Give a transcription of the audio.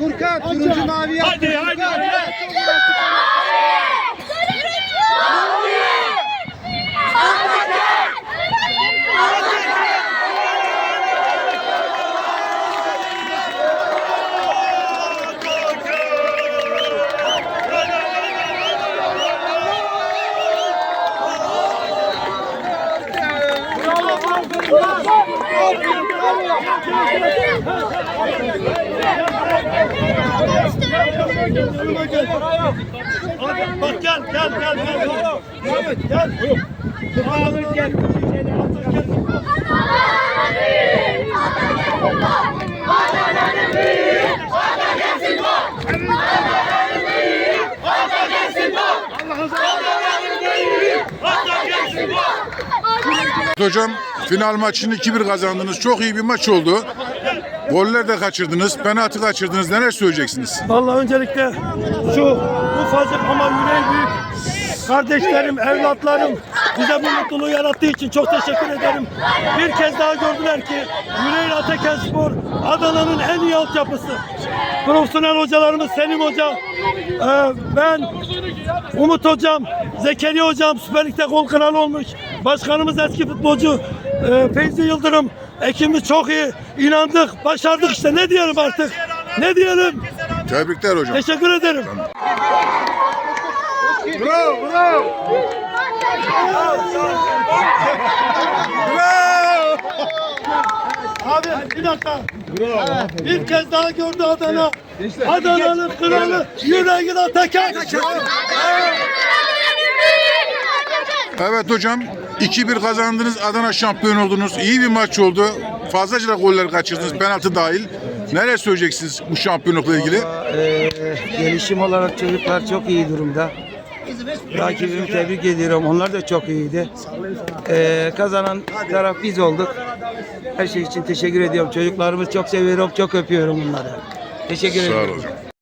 Furkan turuncu mavi yap. Hadi hadi Bak gel gel gel gel. Muhammed gel. Muhammed gel. Hocam final maçını 2-1 kazandınız. Çok iyi bir maç oldu. Goller de kaçırdınız, penaltı kaçırdınız. Neler söyleyeceksiniz? Vallahi öncelikle şu ufacık ama yüreği büyük kardeşlerim, evlatlarım bize bu mutluluğu yarattığı için çok teşekkür ederim. Bir kez daha gördüler ki Yüreğir Ataken Spor Adana'nın en iyi altyapısı. Profesyonel hocalarımız Selim Hoca, e, ben, Umut Hocam, Zekeriya Hocam Süper Lig'de gol kralı olmuş. Başkanımız eski futbolcu e, Feyzi Yıldırım. Ekibimiz çok iyi. İnandık, başardık işte. Ne diyelim artık? Ne diyelim? Tebrikler hocam. Teşekkür ederim. Bravo, bravo. Bravo. Abi bir dakika. Bir kez daha gördü Adana. Adana'nın kralı yüreğin Atakan. Evet hocam 2-1 kazandınız. Adana şampiyon oldunuz. İyi bir maç oldu. Fazlaca goller kaçırdınız. Penaltı dahil. Neler söyleyeceksiniz bu şampiyonlukla ilgili? Ee, gelişim olarak çocuklar çok iyi durumda. Rakibimi tebrik ediyorum. Onlar da çok iyiydi. Ee, kazanan taraf biz olduk. Her şey için teşekkür ediyorum. Çocuklarımı çok seviyorum, çok öpüyorum onları. Teşekkür Sağ ederim. ol hocam.